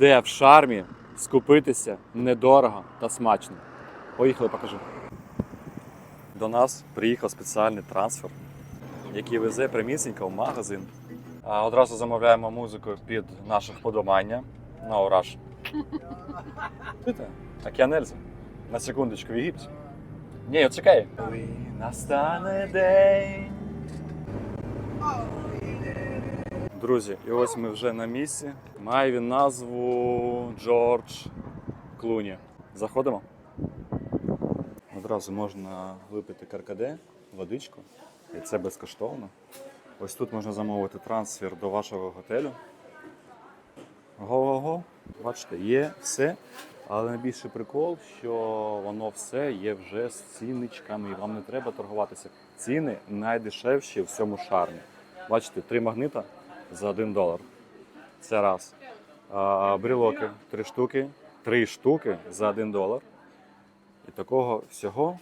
де в шармі скупитися недорого та смачно. Поїхали, покажу. До нас приїхав спеціальний трансфер, який везе прямісінько в магазин. А одразу замовляємо музику під наше вподобання на ораж. Чуєте? Океанельза. На секундочку в Єгипті. Ні, чекай. Настане день. Друзі, і ось ми вже на місці. Має він назву Джордж Клуні. Заходимо. Одразу можна випити каркаде, водичку, і це безкоштовно. Ось тут можна замовити трансфер до вашого готелю. Го-го-го. Бачите, є все. Але найбільший прикол, що воно все є вже з цінничками, і вам не треба торгуватися. Ціни найдешевші в цьому шармі. Бачите, три магнита за 1 долар. Це раз. Брілоки три штуки. Три штуки за 1 долар. І такого всього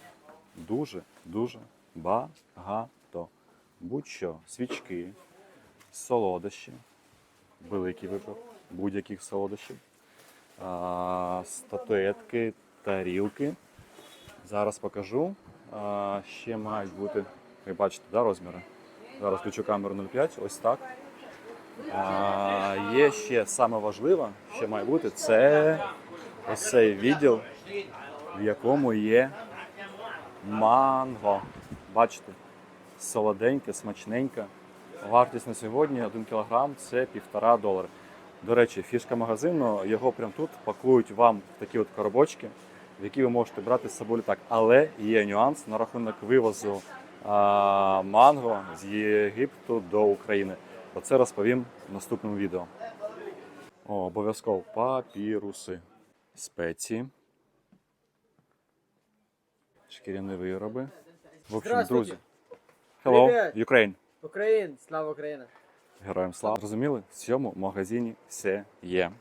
дуже-дуже багато. Будь-що, свічки, солодощі, великий вибір будь-яких солодощів, а, статуетки, тарілки. Зараз покажу. А, ще мають бути, ви бачите, да, розміри. Зараз включу камеру 0,5, ось так. А, є ще саме важливе, що має бути, це ось цей відділ, в якому є манго. Бачите, солоденьке, смачненьке. Вартість на сьогодні 1 кг це 1,5 долари. До речі, фішка магазину, його прямо тут пакують вам в такі от коробочки, в які ви можете брати з собою так. Але є нюанс на рахунок вивозу а, манго з Єгипту до України. Про це розповім в наступному відео. О, обов'язково папіруси, спеції, шкіряні вироби. В общем, друзі. Hello. Ukraine. Україн, слава Україна! Героям слава. Зрозуміли? В цьому магазині все є.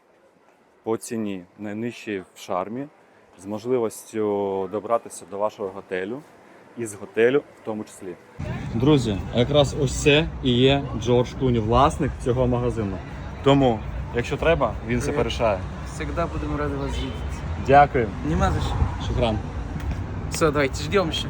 По ціні найнижчій в шармі, з можливістю добратися до вашого готелю і з готелю в тому числі. Друзі, якраз ось це і є Джордж Клуні, власник цього магазину. Тому, якщо треба, він все порішає. Всегда будемо раді вас видеть. Дякую. Нема за що. Шукран. Все, давайте, ждемо еще.